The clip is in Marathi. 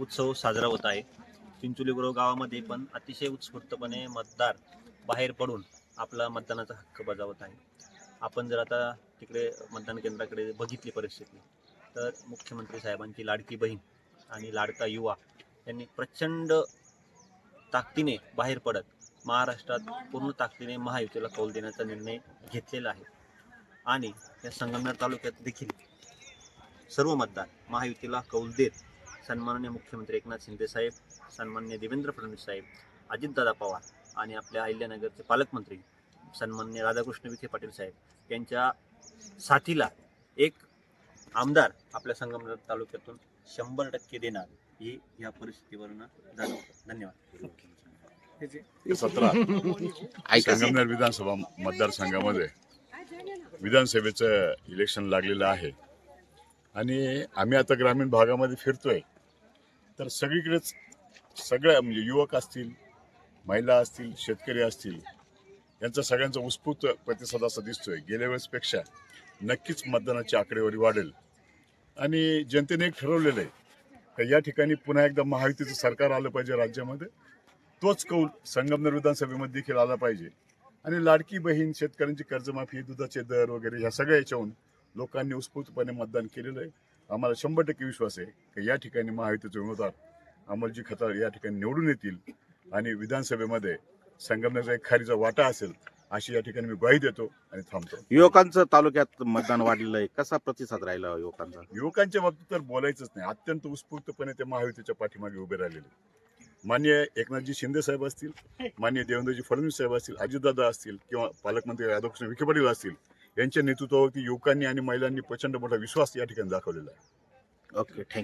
उत्सव साजरा होत आहे. चिंचोलीगुरव गावामध्ये पण अतिशय उत्स्फूर्तपणे मतदार बाहेर पडून आपला मतदानाचा हक्क बजावत आहे. आपण जर आता तिकडे मतदान केंद्राकडे बघितली परिस्थिती तर मुख्यमंत्री साहेबांची लाडकी बहीण आणि लाडका युवा यांनी प्रचंड ताकदीने बाहेर पडत महाराष्ट्रात पूर्ण ताकदीने महायुतीला कौल देण्याचा निर्णय घेतलेला आहे. आणि या संगमनेर तालुक्यात देखील सर्व मतदार महायुतीला कौल देत सन्माननीय मुख्यमंत्री एकनाथ शिंदे साहेब सन्माननीय देवेंद्र फडणवीस साहेब अजितदादा पवार आणि आपल्या अहिल्यानगरचे पालकमंत्री सन्माननीय राधाकृष्ण विखे पाटील साहेब यांच्या साथीला एक आमदार आपल्या संगमनेर तालुक्यातून शंभर टक्के देणार ही या परिस्थितीवरून जाणवतं. धन्यवाद. सतरा. संगमनेर विधानसभा मतदारसंघामध्ये विधानसभेचं इलेक्शन लागलेलं आहे. आणि आम्ही आता ग्रामीण भागामध्ये फिरतोय. तर सगळीकडेच सगळ्या म्हणजे युवक असतील महिला असतील शेतकरी असतील यांचा सगळ्यांचा उत्स्फूर्त प्रतिसाद असा दिसतोय. गेल्या वेळेसपेक्षा नक्कीच मतदानाची आकडेवारी वाढेल. आणि जनतेने एक ठरवलेलं आहे का या ठिकाणी पुन्हा एकदा महायुतीचं सरकार आलं पाहिजे राज्यामध्ये. तोच कौल संगमनेर विधानसभेमध्ये देखील आला पाहिजे. आणि लाडकी बहीण शेतकऱ्यांची कर्जमाफी दुधाचे दर वगैरे ह्या सगळ्या याच्याहून लोकांनी उत्स्फूर्तपणे मतदान केलेलं आहे. आम्हाला शंभर टक्के विश्वास आहे की या ठिकाणी महायुतीचे उमेदवार अमलजी खताळ या ठिकाणी निवडून येतील आणि विधानसभेमध्ये संगमनेरचा एक खारीचा वाटा असेल अशी या ठिकाणी मी ग्वाही देतो आणि थांबतो. युवकांचं तालुक्यात मतदान वाढलेलं आहे. कसा प्रतिसाद राहिला युवकांचा? युवकांच्या बाबतीत तर बोलायचंच नाही. अत्यंत उत्स्फूर्तपणे ते महायुतीच्या पाठीमागे उभे राहिलेले. मान्य एकनाथजी शिंदे साहेब असतील मान्य देवेंद्रजी फडणवीस साहेब असतील अजितदादा असतील किंवा पालकमंत्री राधाकृष्ण विखे पाटील असतील यांच्या नेतृत्वावरती युवकांनी आणि महिलांनी प्रचंड मोठा विश्वास या ठिकाणी दाखवलेला आहे. Okay thank you